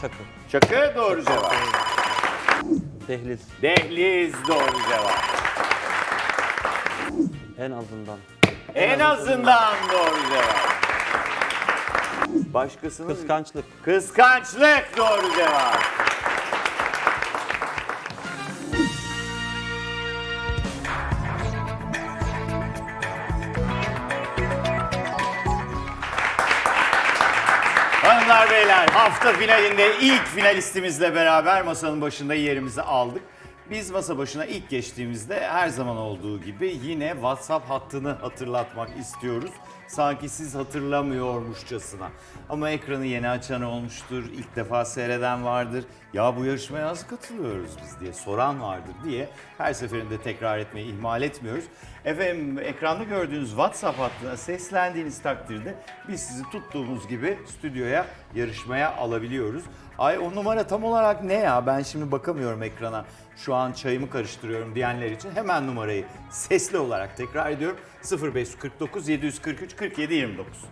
Çakı. Çakı doğru cevap. Dehliz. Dehliz doğru cevap. En azından. En azından doğru cevap. Başkasının Kıskançlık. Kıskançlık doğru cevap. Hanımlar beyler hafta finalinde ilk finalistimizle beraber masanın başında yerimizi aldık. Biz masa başına ilk geçtiğimizde her zaman olduğu gibi yine WhatsApp hattını hatırlatmak istiyoruz. Sanki siz hatırlamıyormuşçasına. Ama ekranı yeni açan olmuştur, ilk defa seyreden vardır. Ya bu yarışmaya nasıl katılıyoruz biz diye soran vardır diye her seferinde tekrar etmeyi ihmal etmiyoruz. Efendim ekranda gördüğünüz WhatsApp hattına seslendiğiniz takdirde biz sizi tuttuğumuz gibi stüdyoya yarışmaya alabiliyoruz. Ay o numara tam olarak ne ya? Ben şimdi bakamıyorum ekrana. Şu an çayımı karıştırıyorum diyenler için hemen numarayı sesli olarak tekrar ediyorum. 0549 743 47 29.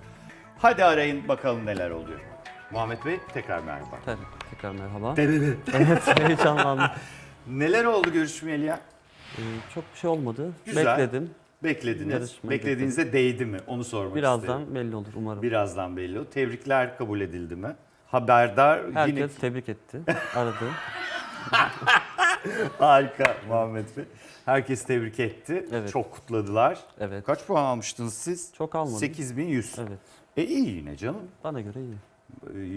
Hadi arayın bakalım neler oluyor. Muhammed Bey tekrar merhaba. Te- Tekrar merhaba. Dedede. evet heyecanlandım. Neler oldu görüşmeyeli ya? Ee, çok bir şey olmadı. Güzel. Bekledim. Beklediniz. Yarışmayı Beklediğinizde değdi mi? Onu sormak Birazdan isterim. belli olur umarım. Birazdan belli. o. Tebrikler kabul edildi mi? Haberdar Herkes yine tebrik etti. Aradı. harika Muhammed Bey. Herkes tebrik etti. Evet. Çok kutladılar. Evet. Kaç puan almıştınız siz? Çok almadım. 8100. Evet. E iyi yine canım. Bana göre iyi.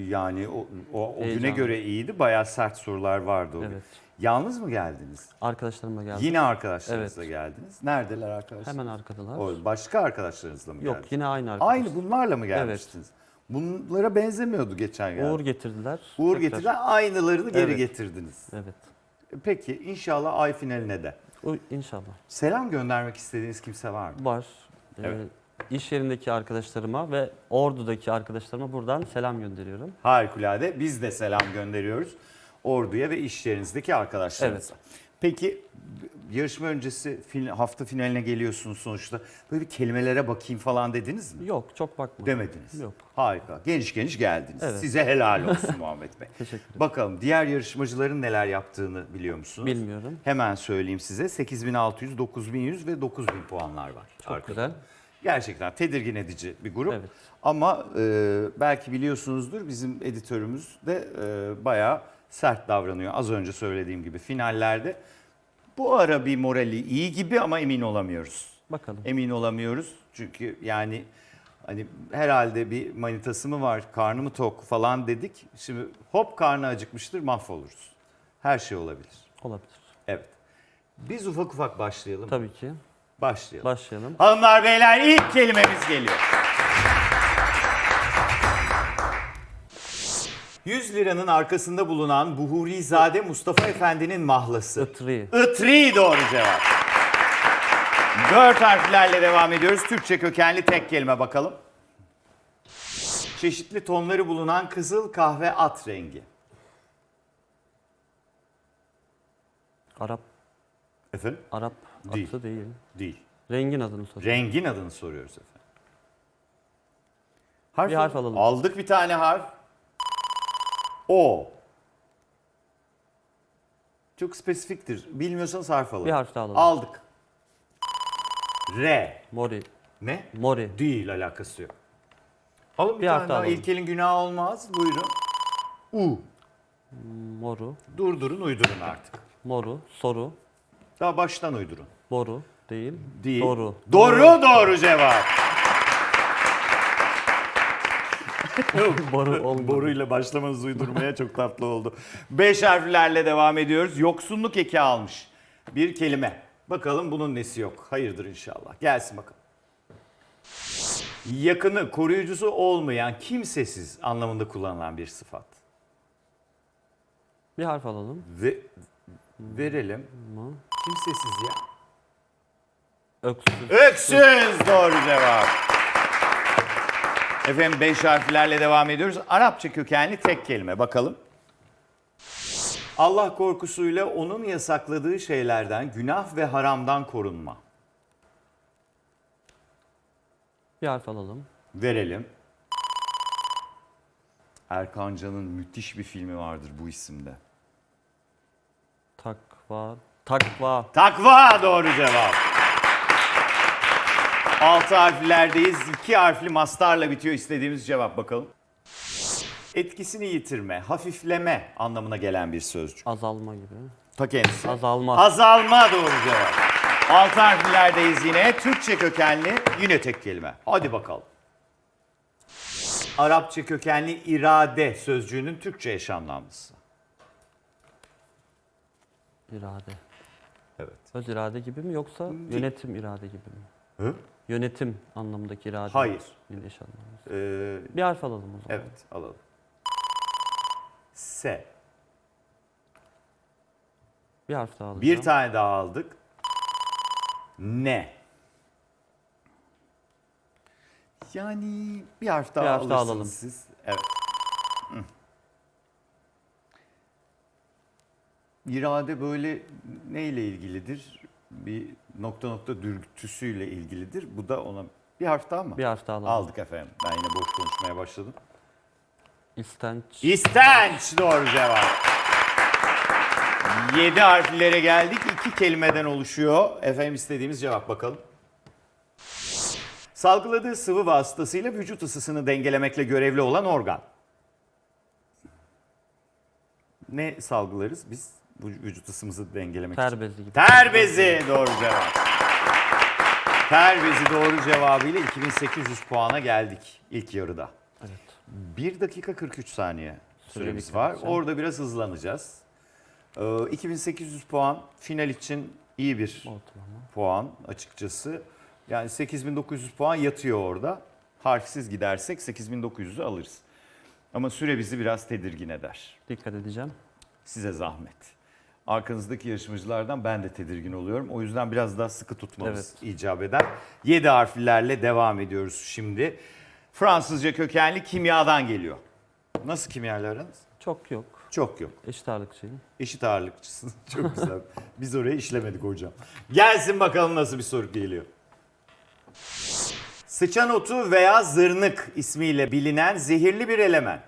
Yani o, o, o güne göre iyiydi. Bayağı sert sorular vardı o gün. Evet. Yalnız mı geldiniz? Arkadaşlarımla geldim. Yine arkadaşlarınızla Evet. geldiniz. Neredeler arkadaşlar? Hemen arkadalar. O, başka arkadaşlarınızla mı Yok geldiniz? yine aynı arkadaş. Aynı bunlarla mı gelmiştiniz? Bunlara benzemiyordu geçen gün. Uğur getirdiler. Uğur Tekrar. getirdiler, aynılarını geri Evet. getirdiniz. Evet. Peki inşallah ay finaline de. O, inşallah. Selam göndermek istediğiniz kimse var mı? Var. Ee, Evet. iş yerindeki arkadaşlarıma ve Ordu'daki arkadaşlarıma buradan selam gönderiyorum. Harikulade. Biz de selam gönderiyoruz Ordu'ya ve iş yerinizdeki arkadaşlarınıza. Peki yarışma öncesi fin- hafta finaline geliyorsunuz sonuçta. Böyle bir kelimelere bakayım falan dediniz mi? Yok çok bakmadım. Demediniz. Yok. Harika. Geniş geniş geldiniz. Evet. Size helal olsun Muhammed Bey. Teşekkür ederim. Bakalım diğer yarışmacıların neler yaptığını biliyor musunuz? Bilmiyorum. Hemen söyleyeyim size. 8600, 9100 ve 9000 puanlar var. Çok arkada. güzel. Gerçekten tedirgin edici bir grup. Evet. Ama e, belki biliyorsunuzdur bizim editörümüz de e, bayağı sert davranıyor. Az önce söylediğim gibi finallerde. Bu ara bir morali iyi gibi ama emin olamıyoruz. Bakalım. Emin olamıyoruz. Çünkü yani hani herhalde bir manitası mı var, karnı mı tok falan dedik. Şimdi hop karnı acıkmıştır mahvoluruz. Her şey olabilir. Olabilir. Evet. Biz ufak ufak başlayalım. Tabii ki. Başlayalım. Başlayalım. Hanımlar beyler ilk kelimemiz geliyor. 100 liranın arkasında bulunan Buhurizade Mustafa Efendi'nin mahlası. Itri. Itri doğru cevap. Dört harflerle devam ediyoruz. Türkçe kökenli tek kelime bakalım. Çeşitli tonları bulunan kızıl kahve at rengi. Arap. Efendim? Arap Değil. atı değil. Değil. Rengin adını soruyorum. Rengin adını soruyoruz efendim. Harf Bir harf alalım. Aldık bir tane harf. O. Çok spesifiktir. Bilmiyorsanız harf alalım. Bir harf daha alalım. Aldık. R. Mori. Ne? Mori. Değil alakası yok. Alın bir, Bir tane daha. alalım. İlkelin günahı olmaz. Buyurun. U. Moru. Durdurun uydurun artık. Moru. Soru. Daha baştan uydurun. Boru. Değil. Değil. Doğru. Doğru doğru cevap. Boru olmadı. Boruyla başlamanız uydurmaya çok tatlı oldu. Beş harflerle devam ediyoruz. Yoksunluk eki almış. Bir kelime. Bakalım bunun nesi yok. Hayırdır inşallah. Gelsin bakalım. Yakını, koruyucusu olmayan, kimsesiz anlamında kullanılan bir sıfat. Bir harf alalım. Ve verelim. Ama Kimsesiz ya. Öksüz. Öksüz doğru cevap. Efendim beş harflerle devam ediyoruz. Arapça kökenli tek kelime bakalım. Allah korkusuyla onun yasakladığı şeylerden, günah ve haramdan korunma. Bir harf alalım. Verelim. Erkan Can'ın müthiş bir filmi vardır bu isimde. Takva. Takva. Takva doğru cevap. Altı harflerdeyiz. İki harfli mastarla bitiyor istediğimiz cevap bakalım. Etkisini yitirme, hafifleme anlamına gelen bir sözcük. Azalma gibi. Ta kendisi. Azalma. Azalma doğru cevap. Altı harflerdeyiz yine. Türkçe kökenli yine tek kelime. Hadi bakalım. Arapça kökenli irade sözcüğünün Türkçe eş anlamlısı. irade. Evet. Öz irade gibi mi yoksa yönetim irade gibi mi? Hı? Yönetim anlamındaki irade. Hayır. Eş anlamlısı. Ee, Bir harf alalım o zaman. evet alalım. S. Bir harf daha alacağım. Bir tane daha aldık. Ne? Yani bir harf daha Bir harf daha alırsınız alalım. siz. Evet. Hı. İrade böyle neyle ilgilidir? Bir nokta nokta dürtüsüyle ilgilidir. Bu da ona bir harf daha mı? Bir harf daha alalım. Aldık efendim. Ben yine boş konuşmaya başladım. İstenç. İstenç doğru cevap. Yedi harflere geldik. İki kelimeden oluşuyor. Efendim istediğimiz cevap bakalım. Salgıladığı sıvı vasıtasıyla vücut ısısını dengelemekle görevli olan organ. Ne salgılarız biz bu vücut ısımızı dengelemek için? Ter bezi gibi. Ter bezi doğru cevap. Ter bezi doğru cevabıyla 2800 puana geldik ilk yarıda. Evet. 1 dakika 43 saniye süremiz Süre var. Orada biraz hızlanacağız. Ee, 2800 puan final için iyi bir Ortalama. puan açıkçası. Yani 8900 puan yatıyor orada. Harfsiz gidersek 8900'ü alırız. Ama süre bizi biraz tedirgin eder. Dikkat edeceğim. Size zahmet. Arkanızdaki yarışmacılardan ben de tedirgin oluyorum. O yüzden biraz daha sıkı tutmamız icap eder. 7 harflerle devam ediyoruz şimdi. Fransızca kökenli kimyadan geliyor. Nasıl kimyayla aranız? Çok yok. Çok yok. Eşit ağırlıkçıyım. Eşit ağırlıkçısın. Çok güzel. Biz oraya işlemedik hocam. Gelsin bakalım nasıl bir soru geliyor. Sıçan otu veya zırnık ismiyle bilinen zehirli bir element.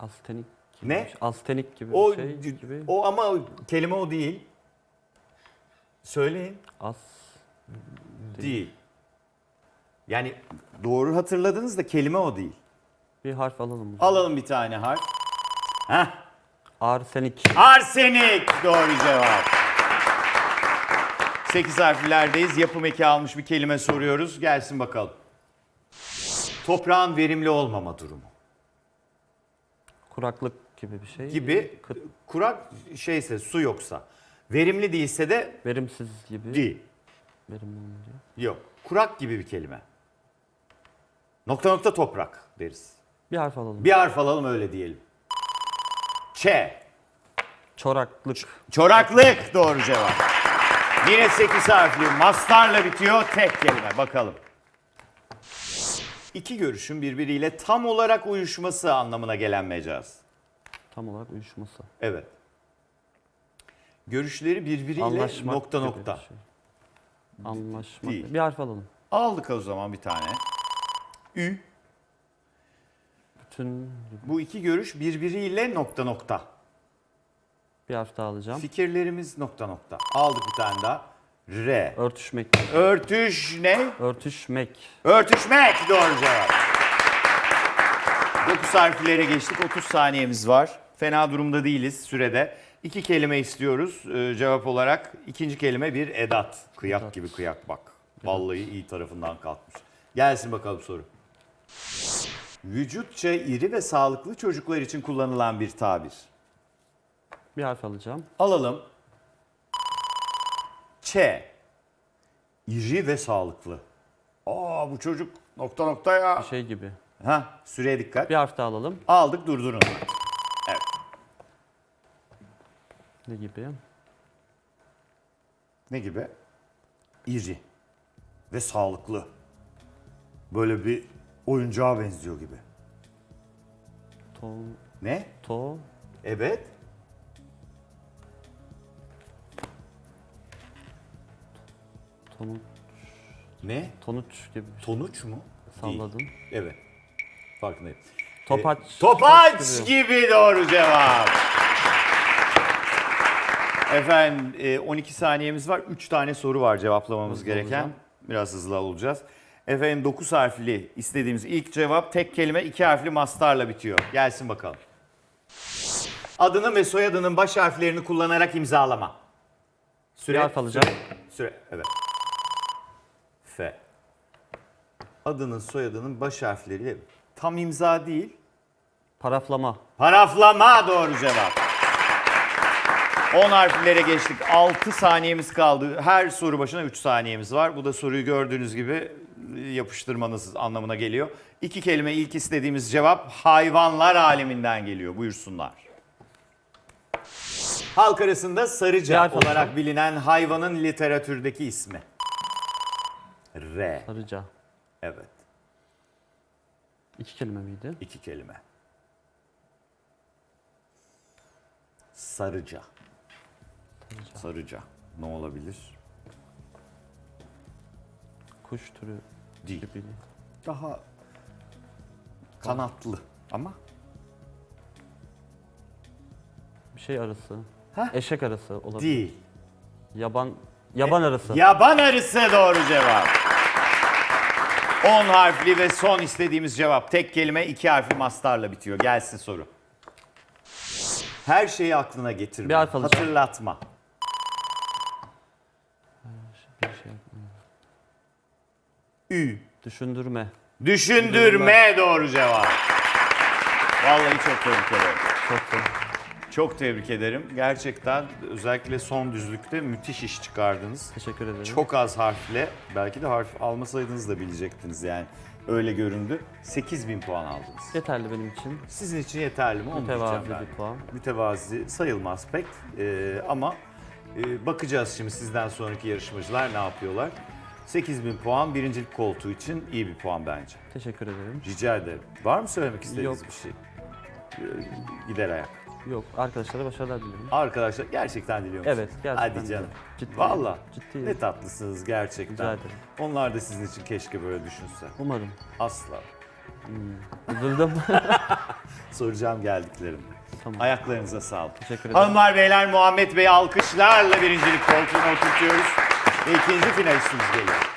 Astenik. Ne? şey. Astenik gibi O bir şey gibi. o ama kelime o değil. Söyleyin. As. Değil. Yani doğru hatırladınız da kelime o değil. Bir harf alalım. Alalım bir tane harf. Heh. Arsenik. Arsenik doğru cevap. 8 harflerdeyiz. Yapım eki almış bir kelime soruyoruz. Gelsin bakalım. Toprağın verimli olmama durumu Kuraklık gibi bir şey. gibi Kıt- kurak şeyse su yoksa verimli değilse de Verimsiz gibi. değil. Verimli olunca. Yok. Kurak gibi bir kelime. Nokta nokta toprak deriz. Bir harf alalım. Bir harf alalım öyle diyelim. Ç. Çoraklık. Çoraklık doğru cevap. Yine 8 harfli mastarla bitiyor tek kelime bakalım. İki görüşün birbiriyle tam olarak uyuşması anlamına gelen mecaz. Tam olarak uyuşması. Evet. Görüşleri birbiriyle Anlaşmak nokta gibi nokta. bir şey. Anlaşmak. Değil. Bir harf alalım. Aldık o zaman bir tane. Ü. Bütün. Bu iki görüş birbiriyle nokta nokta. Bir harf daha alacağım. Fikirlerimiz nokta nokta. Aldık bir tane daha. R. Örtüşmek. Örtüş ne? Örtüşmek. Örtüşmek doğru cevap. 9 harflere geçtik. 30 saniyemiz var. Fena durumda değiliz sürede. İki kelime istiyoruz e, cevap olarak. İkinci kelime bir edat. Kıyak Edat. gibi kıyak bak. Vallahi iyi tarafından kalkmış. Gelsin bakalım soru. Vücutça iri ve sağlıklı çocuklar için kullanılan bir tabir. Bir harf alacağım. Alalım. Ç. İri ve sağlıklı. Aa bu çocuk nokta nokta ya. Bir şey gibi. Ha süreye dikkat. Bir harf daha alalım. Aldık durdurun. Evet. Ne gibi? Ne gibi? İri ve sağlıklı. Böyle bir oyuncağa benziyor gibi. To. Ne? To. Evet. Tonuç. Ne? Tonuç gibi bir şey. Tonuç mu? Salladım. Değil. Evet. Farkındayım. Topaç. Topaç gibi. gibi doğru cevap. Efendim e, 12 saniyemiz var. 3 tane soru var cevaplamamız Hızlı gereken. olacağım. Biraz hızlı olacağız. Efendim 9 harfli istediğimiz ilk cevap tek kelime 2 harfli mastarla bitiyor. Gelsin bakalım. Adının ve soyadının baş harflerini kullanarak imzalama. Süre. Harf alacağım. Süre. süre, Evet. F. Adının soyadının baş harfleri tam imza değil. Paraflama. Paraflama doğru cevap. 10 harflere geçtik. 6 saniyemiz kaldı. Her soru başına 3 saniyemiz var. Bu da soruyu gördüğünüz gibi e, yapıştırmanız anlamına geliyor. İki kelime ilk istediğimiz cevap hayvanlar aleminden geliyor. Buyursunlar. Halk arasında sarıca harf olarak bilinen hayvanın literatürdeki ismi. R. Sarıca. Evet. İki kelime miydi? İki kelime. Sarıca. Sarıca. Ne olabilir? Kuş türü Değil. gibi. Daha kanatlı ama Bir şey arası. Heh. Eşek arası olabilir. değil. Yaban yaban arası. Yaban arısı doğru cevap. 10 harfli ve son istediğimiz cevap. Tek kelime iki harfli mastarla bitiyor. Gelsin soru. Her şeyi aklına getirme. Bir harf alacağım. Hatırlatma. Bir şey. Ü. Düşündürme. Düşündürme doğru cevap. Vallahi çok tebrik ederim. Çok da. Çok tebrik ederim. Gerçekten özellikle son düzlükte müthiş iş çıkardınız. Teşekkür ederim. Çok az harfle, belki de harf almasaydınız da bilecektiniz yani. Öyle göründü. 8000 puan aldınız. yeterli benim için. Sizin için yeterli mi? Onu diyeceğim Mütevazi ben. bir puan. Mütevazi sayılmaz pek Ee, ama e, bakacağız şimdi sizden sonraki yarışmacılar ne yapıyorlar. 8000 puan birincilik koltuğu için iyi bir puan bence. Teşekkür ederim. Rica ederim. Var mı söylemek istediğiniz Yok. bir şey? Ee, Gider ayak. Yok arkadaşlara başarılar dilerim. Arkadaşlar gerçekten diliyor musunuz? Evet gerçekten. Hadi canım. Ciddi. Valla. Ciddi. Ne tatlısınız gerçekten. Rica ederim. Onlar da sizin için keşke böyle düşünse. Umarım. Asla. Üzüldüm. Soracağım geldiklerinde. tamam. Ayaklarınıza sağlık. Teşekkür ederim. Hanımlar beyler Muhammed Bey'i alkışlarla birincilik koltuğuna oturtuyoruz. Ve ikinci finalistimiz geliyor.